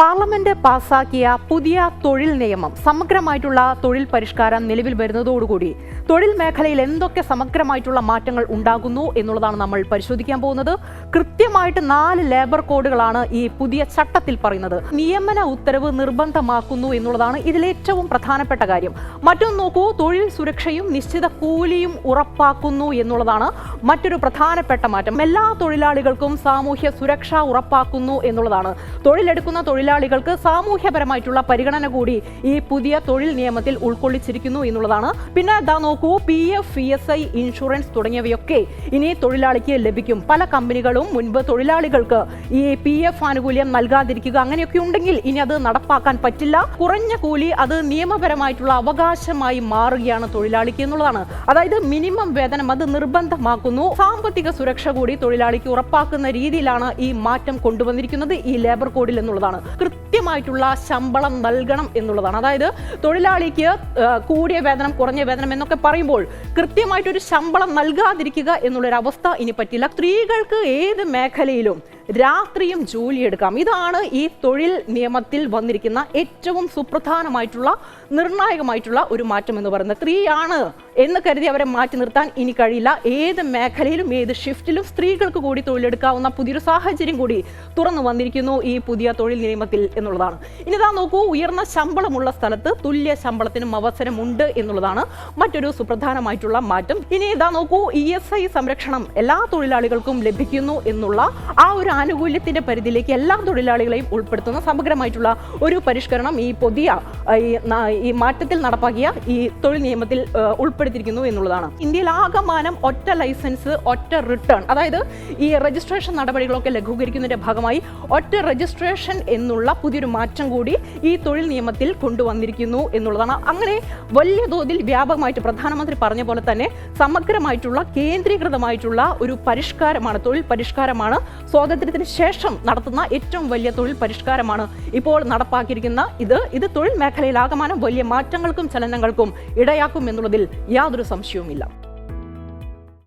Parliament പാസാക്കിയ പുതിയ തൊഴിൽ നിയമം സമഗ്രമായിട്ടുള്ള തൊഴിൽ പരിഷ്കാരം നിലവിൽ വരുന്നതോടുകൂടി തൊഴിൽ മേഖലയിൽ എന്തൊക്കെ സമഗ്രമായിട്ടുള്ള മാറ്റങ്ങൾ ഉണ്ടാകുന്നു എന്നുള്ളതാണ് നമ്മൾ പരിശോധിക്കാൻ പോകുന്നത്. കൃത്യമായിട്ട് നാല് ലേബർ കോഡുകളാണ് ഈ പുതിയ ചട്ടത്തിൽ പറയുന്നത്. നിയമന ഉത്തരവ് നിർബന്ധമാക്കുന്നു എന്നുള്ളതാണ് ഇതിലേറ്റവും പ്രധാനപ്പെട്ട കാര്യം. മറ്റൊന്ന് നോക്കൂ തൊഴിൽ സുരക്ഷയും നിശ്ചിത കൂലിയും ഉറപ്പാക്കുന്നു എന്നുള്ളതാണ് മറ്റൊരു പ്രധാനപ്പെട്ട മാറ്റം. എല്ലാ തൊഴിലാളികൾക്കും സാമൂഹ്യ സുരക്ഷ ഉറപ്പാക്കുന്നു എന്നുള്ളതാണ്. തൊഴിലെടുക്കുന്ന തൊഴിലാളികൾക്ക് സാമൂഹ്യപരമായിട്ടുള്ള പരിഗണന കൂടി ഈ പുതിയ തൊഴിൽ നിയമത്തിൽ ഉൾക്കൊള്ളിച്ചിരിക്കുന്നു എന്നുള്ളതാണ്. പിന്നെ ദാ നോക്കൂ P F P S I insurance തുടങ്ങിയവയൊക്കെ ഇനി തൊഴിലാളിക്ക് ലഭിക്കും. പല കമ്പനികളും മുൻപ് തൊഴിലാളികൾക്ക് ഈ പി എഫ് ആനുകൂല്യം നൽകാതിരിക്കുക അങ്ങനെയൊക്കെ ഉണ്ടെങ്കിൽ ഇനി അത് നടപ്പാക്കാൻ പറ്റില്ല. കുറഞ്ഞ കൂലി അത് നിയമപരമായിട്ടുള്ള അവകാശമായി മാറുകയാണ് തൊഴിലാളിക്ക് എന്നുള്ളതാണ്. അതായത് മിനിമം വേതനം അത് നിർബന്ധമാക്കുന്നു. സാമ്പത്തിക സുരക്ഷ കൂടി തൊഴിലാളിക്ക് ഉറപ്പാക്കുന്ന രീതിയിലാണ് ഈ മാറ്റം കൊണ്ടുവന്നിരിക്കുന്നത് ഈ ലേബർ കോഡിൽ എന്നുള്ളതാണ്. കൃത്യമായിട്ടുള്ള ശമ്പളം നൽകണം എന്നുള്ളതാണ്. അതായത് തൊഴിലാളിക്ക് കൂടിയ വേതനം കുറഞ്ഞ വേതനം എന്നൊക്കെ പറയുമ്പോൾ കൃത്യമായിട്ടൊരു ശമ്പളം നൽകാതിരിക്കുക എന്നുള്ളൊരു അവസ്ഥ ഇനി പറ്റില്ല സ്ത്രീകൾക്ക് ഏത് മേഖലയിലും രാത്രിയും ജോലിയെടുക്കാം. ഇതാണ് ഈ തൊഴിൽ നിയമത്തിൽ വന്നിരിക്കുന്ന ഏറ്റവും സുപ്രധാനമായിട്ടുള്ള നിർണായകമായിട്ടുള്ള ഒരു മാറ്റം എന്ന് പറയുന്നത് സ്ത്രീയാണ് എന്ന് കരുതി അവരെ മാറ്റി നിർത്താൻ ഇനി കഴിയില്ല. ഏത് മേഖലയിലും ഏത് ഷിഫ്റ്റിലും സ്ത്രീകൾക്ക് കൂടി തൊഴിലെടുക്കാവുന്ന പുതിയൊരു സാഹചര്യം കൂടി തുറന്നു വന്നിരിക്കുന്നു ഈ പുതിയ തൊഴിൽ നിയമത്തിൽ എന്നുള്ളതാണ്. ഇനി ഇതാ നോക്കൂ ഉയർന്ന ശമ്പളമുള്ള സ്ഥലത്ത് തുല്യ ശമ്പളത്തിനും അവസരമുണ്ട് എന്നുള്ളതാണ് മറ്റൊരു സുപ്രധാനമായിട്ടുള്ള മാറ്റം. ഇനി ഇതാ നോക്കൂ ഇ എസ് ഐ സംരക്ഷണം എല്ലാ തൊഴിലാളികൾക്കും ലഭിക്കുന്നു എന്നുള്ള ആ ഒരു ആനുകൂല്യത്തിന്റെ പരിധിയിലേക്ക് എല്ലാ തൊഴിലാളികളെയും ഉൾപ്പെടുത്തുന്ന സമഗ്രമായിട്ടുള്ള ഒരു പരിഷ്കരണം ഈ പുതിയ ഈ മാറ്റത്തിൽ നടപ്പാക്കിയ ഈ തൊഴിൽ നിയമത്തിൽ ഉൾപ്പെടുത്തിയിരിക്കുന്നു എന്നുള്ളതാണ്. ഇന്ത്യയിൽ ആകമാനം ഒറ്റ ലൈസൻസ് ഒറ്റ റിട്ടേൺ അതായത് ഈ രജിസ്ട്രേഷൻ നടപടികളൊക്കെ ലഘൂകരിക്കുന്നതിന്റെ ഭാഗമായി ഒറ്റ രജിസ്ട്രേഷൻ എന്നുള്ള പുതിയൊരു മാറ്റം കൂടി ഈ തൊഴിൽ നിയമത്തിൽ കൊണ്ടുവന്നിരിക്കുന്നു എന്നുള്ളതാണ്. അങ്ങനെ വലിയ തോതിൽ വ്യാപകമായിട്ട് പ്രധാനമന്ത്രി പറഞ്ഞ പോലെ തന്നെ സമഗ്രമായിട്ടുള്ള കേന്ദ്രീകൃതമായിട്ടുള്ള ഒരു പരിഷ്കാരമാണ് തൊഴിൽ പരിഷ്കാരമാണ് സ്വാതന്ത്ര്യത്തിന് ശേഷം നടത്തുന്ന ഏറ്റവും വലിയ തൊഴിൽ പരിഷ്കാരമാണ് ഇപ്പോൾ നടപ്പാക്കിയിരിക്കുന്ന ഇത്. ഇത് തൊഴിൽ മേഖലയിൽ ആകമാനം വലിയ മാറ്റങ്ങൾക്കും ചലനങ്ങൾക്കും ഇടയാക്കും എന്നുള്ളതിൽ യാതൊരു സംശയവുമില്ല.